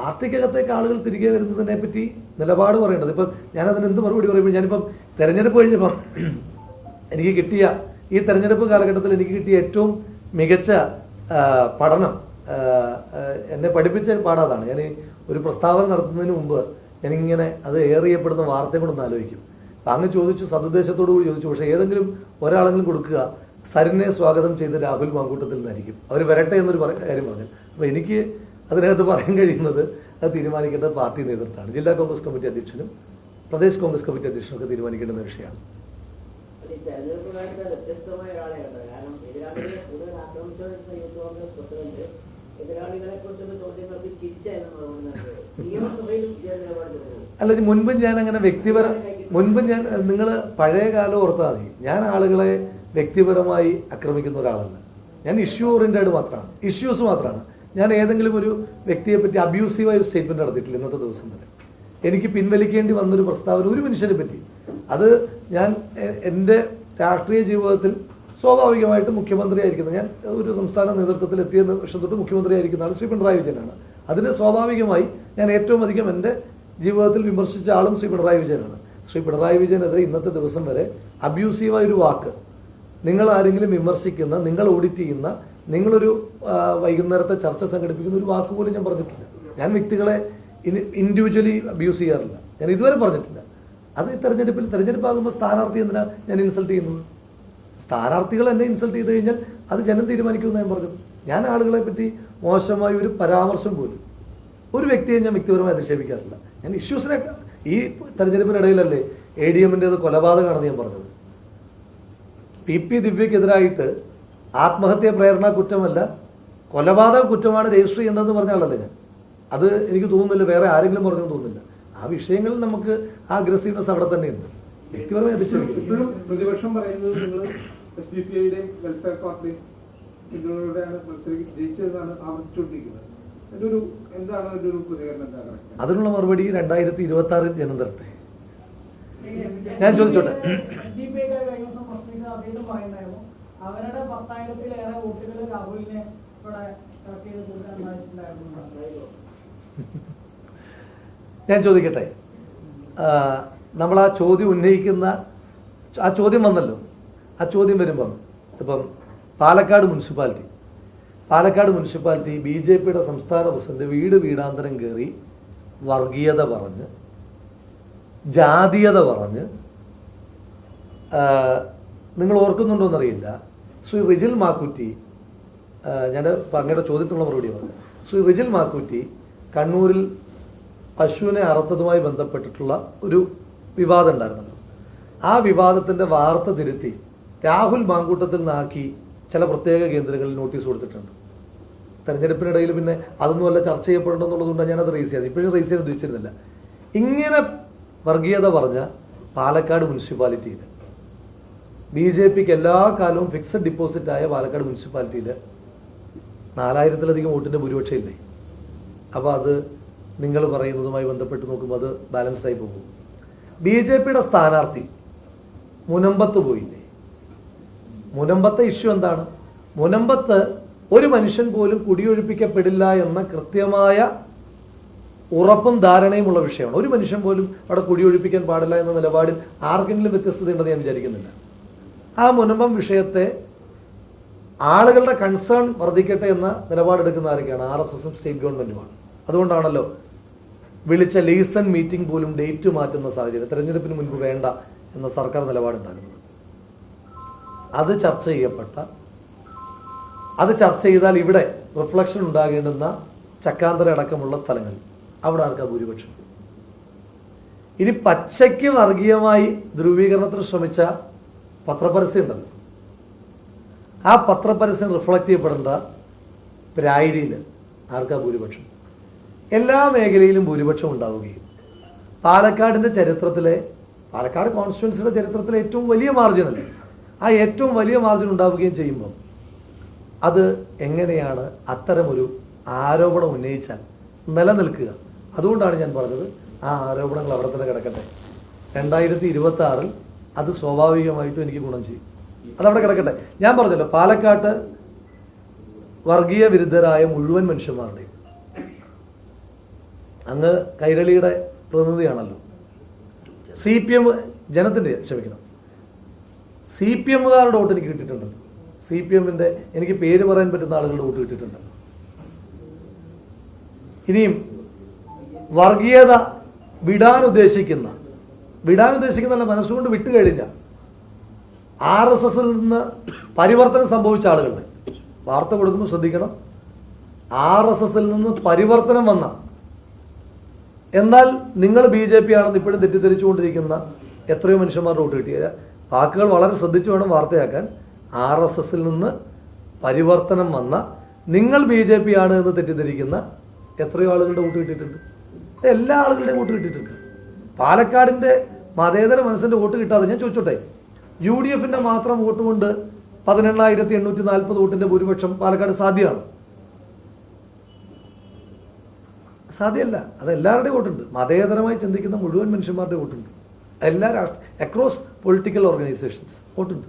പാർട്ടിക്കകത്തേക്ക് ആളുകൾ തിരികെ വരുന്നതിനെ പറ്റി നിലപാട് പറയേണ്ടത്. ഇപ്പം ഞാനതിന് എന്ത് മറുപടി പറയുമ്പോൾ ഞാനിപ്പം തെരഞ്ഞെടുപ്പ് കഴിഞ്ഞപ്പം എനിക്ക് കിട്ടിയ ഈ തെരഞ്ഞെടുപ്പ് കാലഘട്ടത്തിൽ എനിക്ക് കിട്ടിയ ഏറ്റവും മികച്ച പഠനം എന്നെ പഠിപ്പിച്ച പാടാതാണ് ഞാൻ ഒരു പ്രസ്താവന നടത്തുന്നതിന് മുമ്പ് ഞാനിങ്ങനെ അത് ഏറിയപ്പെടുന്ന വാർത്തയും കൂടെ ഒന്ന് ആലോചിക്കും. അങ്ങ് ചോദിച്ചു സതുദ്ദേശത്തോടു കൂടി ചോദിച്ചു. പക്ഷേ ഏതെങ്കിലും ഒരാളെങ്കിലും കൊടുക്കുക സരിനെ സ്വാഗതം ചെയ്ത് രാഹുൽ മാങ്കൂട്ടത്തിൽ നിന്നായിരിക്കും. അവർ വരട്ടെ എന്നൊരു കാര്യം പറഞ്ഞു. അപ്പോൾ എനിക്ക് അതിനകത്ത് പറയാൻ കഴിയുന്നത് അത് തീരുമാനിക്കേണ്ടത് പാർട്ടി നേതൃത്വമാണ്. ജില്ലാ കോൺഗ്രസ് കമ്മിറ്റി അധ്യക്ഷനും പ്രദേശ് കോൺഗ്രസ് കമ്മിറ്റി അധ്യക്ഷനും ഒക്കെ തീരുമാനിക്കേണ്ടുന്ന വിഷയമാണ്. അല്ല മുൻപും ഞാൻ അങ്ങനെ വ്യക്തിപര മുൻപും ഞാൻ നിങ്ങൾ പഴയ കാലം ഓർത്താൽ മതി. ഞാൻ ആളുകളെ വ്യക്തിപരമായി ആക്രമിക്കുന്ന ഒരാളല്ല. ഞാൻ ഇഷ്യൂ ഓറിയന്റഡ് മാത്രമാണ്. ഇഷ്യൂസ് മാത്രമാണ്. ഞാൻ ഏതെങ്കിലും ഒരു വ്യക്തിയെ പറ്റി അബ്യൂസീവായ ഒരു സ്റ്റേറ്റ്മെന്റ് നടത്തിയിട്ടില്ല ഇന്നത്തെ ദിവസം വരെ. എനിക്ക് പിൻവലിക്കേണ്ടി വന്നൊരു പ്രസ്താവന ഒരു മനുഷ്യനെ പറ്റി. അത് ഞാൻ എന്റെ രാഷ്ട്രീയ ജീവിതത്തിൽ സ്വാഭാവികമായിട്ട് മുഖ്യമന്ത്രി ആയിരിക്കുന്നത് ഞാൻ ഒരു സംസ്ഥാന നേതൃത്വത്തിൽ എത്തിയ വർഷം തൊട്ട് മുഖ്യമന്ത്രി ആയിരിക്കുന്ന ആൾ ശ്രീ പിണറായി വിജയനാണ്. അതിന് സ്വാഭാവികമായി ഞാൻ ഏറ്റവും അധികം എന്റെ ജീവിതത്തിൽ വിമർശിച്ച ആളും ശ്രീ പിണറായി വിജയനാണ്. ശ്രീ പിണറായി വിജയനെതിരെ ഇന്നത്തെ ദിവസം വരെ അബ്യൂസീവായ ഒരു വാക്ക് നിങ്ങൾ ആരെങ്കിലും വിമർശിക്കുന്ന നിങ്ങൾ ഓഡിറ്റ് ചെയ്യുന്ന നിങ്ങളൊരു വൈകുന്നേരത്തെ ചർച്ച സംഘടിപ്പിക്കുന്ന ഒരു വാക്ക് പോലും ഞാൻ പറഞ്ഞിട്ടില്ല. ഞാൻ വ്യക്തികളെ ഇൻഡിവിജ്വലി അബ്യൂസ് ചെയ്യാറില്ല. ഞാൻ ഇതുവരെ പറഞ്ഞിട്ടില്ല. അത് തെരഞ്ഞെടുപ്പിൽ തെരഞ്ഞെടുപ്പാകുമ്പോൾ സ്ഥാനാർത്ഥി എന്തിനാ ഞാൻ ഇൻസൾട്ട് ചെയ്യുന്നത്? സ്ഥാനാർത്ഥികൾ എന്നെ ഇൻസൾട്ട് ചെയ്ത് കഴിഞ്ഞാൽ അത് ജനം തീരുമാനിക്കുമെന്ന് ഞാൻ പറഞ്ഞു ഞാൻ ആളുകളെ പറ്റി മോശമായ ഒരു പരാമർശം പോലും ഒരു വ്യക്തിയെ ഞാൻ വ്യക്തിപരമായി അധിക്ഷേപിക്കാറില്ല. ഞാൻ ഇഷ്യൂസിനെ ഈ തെരഞ്ഞെടുപ്പിനിടയിലല്ലേ എ ഡി എമ്മിന്റെ കൊലപാതകമാണെന്ന് ഞാൻ പറഞ്ഞത്. പി പി ദിവ്യക്കെതിരായിട്ട് ആത്മഹത്യ പ്രേരണ കുറ്റമല്ല. കൊലപാതക കുറ്റമാണ് രജിസ്റ്റർ ചെയ്യേണ്ടതെന്ന് പറഞ്ഞാളല്ലേ ഞാൻ. അത് എനിക്ക് തോന്നുന്നില്ല വേറെ ആരെങ്കിലും പറഞ്ഞു തോന്നുന്നില്ല. ആ വിഷയങ്ങളിൽ നമുക്ക് ആ അഗ്രസീവ്നെസ് അവിടെ തന്നെയുണ്ട്. വ്യക്തിപരമായി ഇപ്പോഴും പ്രതിപക്ഷം പറയുന്നത് നിങ്ങൾ എസ് ഡി പി ഐയുടെയും വെൽഫെയർ പാർട്ടി പിന്തുണയുടെയാണ് മത്സരം ജയിച്ചതെന്നാണ് ആവർത്തിച്ചുകൊണ്ടിരിക്കുന്നത്. അതിനുള്ള മറുപടി രണ്ടായിരത്തി ഇരുപത്തി ആറിൽ ജനം തരട്ടെ. ഞാൻ ചോദിച്ചോട്ടെ. ഞാൻ ചോദിക്കട്ടെ? നമ്മൾ ആ ചോദ്യം ഉന്നയിക്കുന്ന ആ ചോദ്യം വന്നല്ലോ. ആ ചോദ്യം വരുമ്പം ഇപ്പം Palakkad municipality Palakkad municipality B J പിയുടെ സംസ്ഥാന പ്രസിഡന്റ് വീട് വീടാന്തരം കയറി വർഗീയത പറഞ്ഞ് ജാതീയത പറഞ്ഞ് നിങ്ങൾ ഓർക്കുന്നുണ്ടോ എന്നറിയില്ല ശ്രീ റിജിൽ മാക്കുറ്റി ഞാൻ അങ്ങയുടെ ചോദ്യത്തിനുള്ള മറുപടി പറഞ്ഞു ശ്രീ റിജിൽ മാക്കൂറ്റി കണ്ണൂരിൽ പശുവിനെ അറുത്തതുമായി ബന്ധപ്പെട്ടിട്ടുള്ള ഒരു വിവാദം ഉണ്ടായിരുന്നല്ലോ. ആ വിവാദത്തിന്റെ വാർത്ത തിരുത്തി രാഹുൽ മാങ്കൂട്ടത്തിൽ നിന്നാക്കി ചില പ്രത്യേക കേന്ദ്രങ്ങളിൽ നോട്ടീസ് കൊടുത്തിട്ടുണ്ട്. തെരഞ്ഞെടുപ്പിനിടയിൽ പിന്നെ അതൊന്നും അല്ല ചർച്ച ചെയ്യപ്പെടണമെന്നുള്ളതുകൊണ്ട് ഞാനത് റേസ് ചെയ്യാതെ ഇപ്പോഴും റേസ് ചെയ്യാൻ ഉദ്ദേശിച്ചിരുന്നില്ല. ഇങ്ങനെ വർഗീയത പറഞ്ഞ പാലക്കാട് മുനിസിപ്പാലിറ്റിയിൽ ബി ജെ പിക്ക് എല്ലാ കാലവും ഫിക്സഡ് ഡിപ്പോസിറ്റ് ആയ പാലക്കാട് മുനിസിപ്പാലിറ്റിയിൽ നാലായിരത്തിലധികം വോട്ടിന്റെ ഭൂരിപക്ഷം ഇല്ലേ അപ്പോൾ അത് നിങ്ങൾ പറയുന്നതുമായി ബന്ധപ്പെട്ട് നോക്കുമ്പോൾ അത് ബാലൻസ്ഡായി പോകും. ബി ജെ പിയുടെ സ്ഥാനാർത്ഥി മുനമ്പത്ത് പോയില്ലേ? മുനമ്പത്തെ ഇഷ്യൂ എന്താണ്? മുനമ്പത്ത് ഒരു മനുഷ്യൻ പോലും കുടിയൊഴിപ്പിക്കപ്പെടില്ല എന്ന കൃത്യമായ ഉറപ്പും ധാരണയുമുള്ള വിഷയമാണ്. ഒരു മനുഷ്യൻ പോലും അവിടെ കുടിയൊഴിപ്പിക്കാൻ പാടില്ല എന്ന നിലപാടിൽ ആർക്കെങ്കിലും വ്യത്യസ്തതയുണ്ടെന്ന് ഞാൻ വിചാരിക്കുന്നില്ല. ആ മുനമ്പം വിഷയത്തെ ആളുകളുടെ കൺസേൺ വർദ്ധിക്കട്ടെ എന്ന നിലപാടെടുക്കുന്ന ആരൊക്കെയാണ് ആർ എസ് എസും സ്റ്റേറ്റ് ഗവൺമെന്റുമാണ് അതുകൊണ്ടാണല്ലോ വിളിച്ച ലീസൺ മീറ്റിംഗ് പോലും ഡേറ്റ് മാറ്റുന്ന സാഹചര്യം തെരഞ്ഞെടുപ്പിന് മുൻപ് വേണ്ട എന്ന സർക്കാർ നിലപാടുണ്ടാകുന്നത് അത് ചർച്ച ചെയ്യപ്പെട്ട അത് ചർച്ച ചെയ്താൽ ഇവിടെ റിഫ്ലക്ഷൻ ഉണ്ടാകേണ്ടുന്ന ചക്കാന്തര അടക്കമുള്ള സ്ഥലങ്ങൾ അവിടെ ആർക്കാ ഭൂരിപക്ഷം? ഇനി പച്ചയ്ക്ക് വർഗീയമായി ധ്രുവീകരണത്തിന് ശ്രമിച്ച പത്രപരസ്യം ഉണ്ടല്ലോ. ആ പത്രപരസ്യം റിഫ്ലക്റ്റ് ചെയ്യപ്പെടേണ്ട പ്രായരിയിൽ ആർക്കാ ഭൂരിപക്ഷം? എല്ലാ മേഖലയിലും ഭൂരിപക്ഷം ഉണ്ടാവുകയും. പാലക്കാടിന്റെ ചരിത്രത്തിലെ പാലക്കാട് കോൺസ്റ്റിറ്റ്യുവൻസിയുടെ ചരിത്രത്തിലെ ഏറ്റവും വലിയ മാർജിനല്ലേ ആ ഏറ്റവും വലിയ മാർജിൻ ഉണ്ടാവുകയും ചെയ്യുമ്പോൾ അത് എങ്ങനെയാണ് അത്തരമൊരു ആരോപണം ഉന്നയിച്ചാൽ നിലനിൽക്കുക? അതുകൊണ്ടാണ് ഞാൻ പറഞ്ഞത് ആ ആരോപണങ്ങൾ അവിടെ തന്നെ കിടക്കട്ടെ. രണ്ടായിരത്തി ഇരുപത്തി ആറിൽ അത് സ്വാഭാവികമായിട്ടും എനിക്ക് ഗുണം ചെയ്യും. അതവിടെ കിടക്കട്ടെ. ഞാൻ പറഞ്ഞല്ലോ പാലക്കാട്ട് വർഗീയ വിരുദ്ധരായ മുഴുവൻ മനുഷ്യന്മാരുടെയും. അങ്ങ് കൈരളിയുടെ പ്രതിനിധിയാണല്ലോ. സി പി എം ജനത്തിന്റെ ക്ഷമിക്കണം. സി പി എമ്മുകാരുടെ വോട്ട് എനിക്ക് കിട്ടിയിട്ടുണ്ടല്ലോ സി പി എമ്മിന്റെ എനിക്ക് പേര് പറയാൻ പറ്റുന്ന ആളുകളുടെ വോട്ട് കിട്ടിയിട്ടുണ്ടല്ലോ ഇനിയും വർഗീയത വിടാൻ ഉദ്ദേശിക്കുന്ന വിടാൻ ഉദ്ദേശിക്കുന്ന മനസ്സുകൊണ്ട് വിട്ടുകഴിഞ്ഞ ആർ എസ് എസിൽ നിന്ന് പരിവർത്തനം സംഭവിച്ച ആളുകളുടെ വാർത്ത കൊടുക്കുമ്പോൾ ശ്രദ്ധിക്കണം. ആർ എസ് എസിൽ നിന്ന് പരിവർത്തനം വന്ന എന്നാൽ നിങ്ങൾ ബി ജെ പി ആണെന്ന് ഇപ്പോഴും തെറ്റിദ്ധരിച്ചുകൊണ്ടിരിക്കുന്ന എത്രയോ മനുഷ്യന്മാർ വോട്ട് കിട്ടിയ വാക്കുകൾ വളരെ ശ്രദ്ധിച്ചു വേണം വാർത്തയാക്കാൻ. ആർ എസ് എസിൽ നിന്ന് പരിവർത്തനം വന്ന നിങ്ങൾ ബി ജെ പി ആണ് എന്ന് തെറ്റിദ്ധരിക്കുന്ന എത്രയോ ആളുകളുടെ വോട്ട് കിട്ടിയിട്ടുണ്ട്. എല്ലാ ആളുകളുടെയും വോട്ട് കിട്ടിയിട്ടുണ്ട്. പാലക്കാടിന്റെ മതേതര മനസ്സിന്റെ വോട്ട് കിട്ടാതെ ഞാൻ ചോദിച്ചോട്ടെ? യു ഡി എഫിന്റെ മാത്രം വോട്ട് കൊണ്ട് പതിനെണ്ണായിരത്തി എണ്ണൂറ്റി നാൽപ്പത് വോട്ടിന്റെ ഭൂരിപക്ഷം പാലക്കാട് സാധ്യമാണ്. സാധ്യമല്ല അത് എല്ലാവരുടെയും വോട്ടുണ്ട്. മതേതരമായി ചിന്തിക്കുന്ന മുഴുവൻ മനുഷ്യന്മാരുടെ വോട്ടുണ്ട്. എല്ലാ രാഷ്ട്ര അക്രോസ് പൊളിറ്റിക്കൽ ഓർഗനൈസേഷൻസ് വോട്ടുണ്ട്.